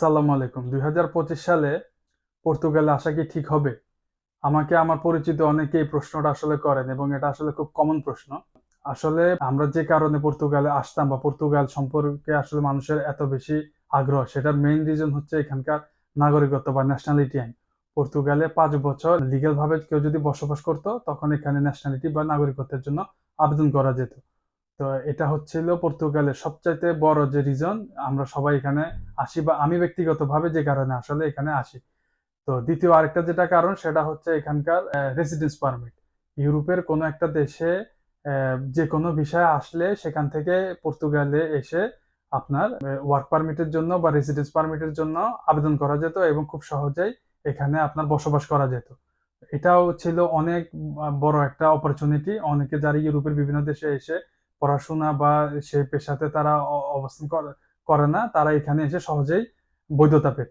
আসসালামু আলাইকুম। দুই হাজার পঁচিশ সালে পর্তুগালে আসা কি ঠিক হবে? আমাকে, আমার পরিচিত অনেকে এই প্রশ্নটা আসলে করেন এবং এটা আসলে খুব কমন প্রশ্ন। আসলে আমরা যে কারণে পর্তুগালে আসতাম বা পর্তুগাল সম্পর্কে আসলে মানুষের এত বেশি আগ্রহ, সেটার মেইন রিজন হচ্ছে এখানকার নাগরিকত্ব বা ন্যাশনালিটি আইন। পর্তুগালে পাঁচ বছর লিগেল ভাবে কেউ যদি বসবাস করতো, তখন এখানে ন্যাশনালিটি বা নাগরিকত্বের জন্য আবেদন করা যেত। তো এটা হচ্ছিল পর্তুগালের সবচাইতে বড় যে রিজন আমরা সবাই এখানে আসি বা আমি ব্যক্তিগতভাবে যে কারণে আসলে এখানে আসি। তো দ্বিতীয় আরেকটা যেটা কারণ, সেটা হচ্ছে এখানকার রেসিডেন্স পারমিট ইউরোপের কোনো একটা দেশে যে কোনো বিষয়ে আসলে সেখান থেকে পর্তুগালে এসে আপনার ওয়ার্ক পারমিটের জন্য বা রেসিডেন্স পারমিটের জন্য আবেদন করা যেত এবং খুব সহজেই এখানে আপনার বসবাস করা যেত। এটাও ছিল অনেক বড় একটা অপরচুনিটি অনেকে যারা ইউরোপের বিভিন্ন দেশে এসে পড়াশোনা বা সেই পেশাতে তারা অবস্থান করে- না, তারা এখানে এসে সহজেই বৈধতা পেত।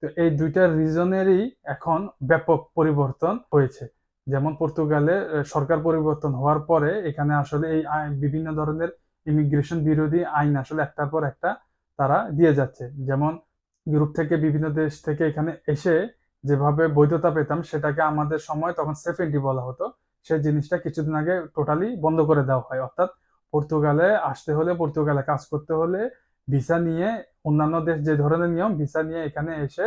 তো এই দুইটা রিজনেরই এখন ব্যাপক পরিবর্তন হয়েছে। যেমন পর্তুগালে সরকার পরিবর্তন হওয়ার পরে এখানে আসলে এই বিভিন্ন ধরনের ইমিগ্রেশন বিরোধী আইন আসলে একটার পর একটা তারা দিয়ে যাচ্ছে। যেমন ইউরোপ থেকে বিভিন্ন দেশ থেকে এখানে এসে যেভাবে বৈধতা পেতাম, সেটাকে আমাদের সময় তখন সেফ এন্ট্রি বলা হতো। সেই জিনিসটা কিছুদিন আগে টোটালি বন্ধ করে দেওয়া হয়। অর্থাৎ পর্তুগালে আসতে হলে পর্তুগালে কাজ করতে হলে ভিসা নিয়ে অন্যান্য দেশ যে ধরনের নিয়ম, ভিসা নিয়ে এখানে এসে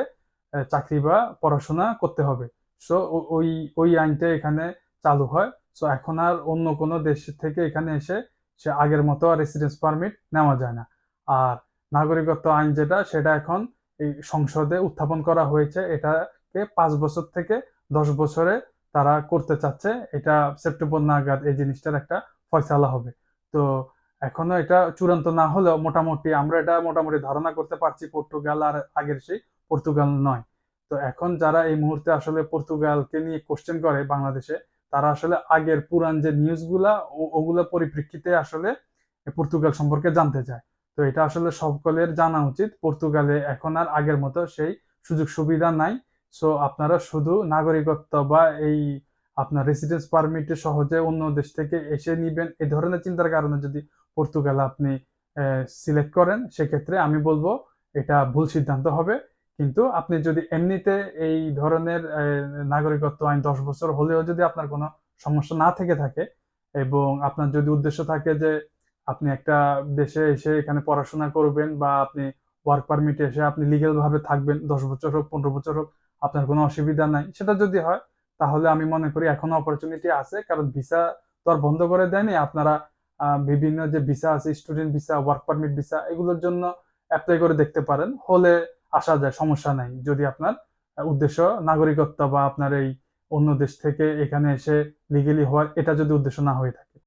চাকরি বা পড়াশোনা করতে হবে। সো ওই ওই আইনটা এখানে চালু হয়। সো এখন আর অন্য কোনো দেশ থেকে এখানে এসে সে আগের মতো আর রেসিডেন্স পারমিট নেওয়া যায় না। আর নাগরিকত্ব আইন যেটা, সেটা এখন এই সংসদে উত্থাপন করা হয়েছে। এটাকে পাঁচ বছর থেকে দশ বছরে তারা করতে চাচ্ছে। এটা সেপ্টেম্বর নাগাদ এই জিনিসটার একটা ফয়সালা হবে। তো এখনও এটা চূড়ান্ত না হলেও মোটামুটি আমরা এটা মোটামুটি ধারণা করতে পারছি পর্তুগাল আর আগের সেই পর্তুগাল নয়। তো এখন যারা এই মুহূর্তে আসলে পর্তুগালকে নিয়ে কোশ্চেন করে বাংলাদেশে, তারা আসলে আগের পুরান যে নিউজগুলা ওগুলা পরিপ্রেক্ষিতে আসলে পর্তুগাল সম্পর্কে জানতে চায়। তো এটা আসলে সকলের জানা উচিত। পর্তুগালে এখন আর আগের মতো সেই সুযোগ সুবিধা নাই। সো আপনারা শুধু নাগরিকত্ব বা এই আপনার রেসিডেন্স পারমিটে সহজে অন্য দেশ থেকে এসে নিবেন। এই ধরনের চিন্তার কারণে যদি পর্তুগালে আপনি সিলেক্ট করেন, সেক্ষেত্রে আমি বলব এটা ভুল সিদ্ধান্ত হবে। কিন্তু আপনি যদি এমনিতে এই ধরনের নাগরিকত্ব আইন দশ বছর হলেও যদি আপনার কোনো সমস্যা না থেকে থাকে এবং আপনার যদি উদ্দেশ্য থাকে যে আপনি একটা দেশে এসে এখানে পড়াশোনা করবেন বা আপনি ওয়ার্ক পারমিটে এসে আপনি লিগেল ভাবে থাকবেন, দশ বছর হোক, পনেরো বছর হোক, আপনার কোনো অসুবিধা নাই। সেটা যদি হয় তাহলে আমি মনে করি এখনও অপরচুনিটি আছে, কারণ ভিসা তো আর বন্ধ করে দেয়নি। আপনারা বিভিন্ন যে ভিসা আছে student visa work permit visa এগুলোর জন্য অ্যাপ্লাই করে দেখতে পারেন। হলে আসা যায়, সমস্যা নাই। যদি আপনার উদ্দেশ্য নাগরিকত্ব বা আপনার এই অন্য দেশ থেকে এখানে এসে লিগেলি হওয়ার, এটা যদি উদ্দেশ্য না হয়ে থাকে।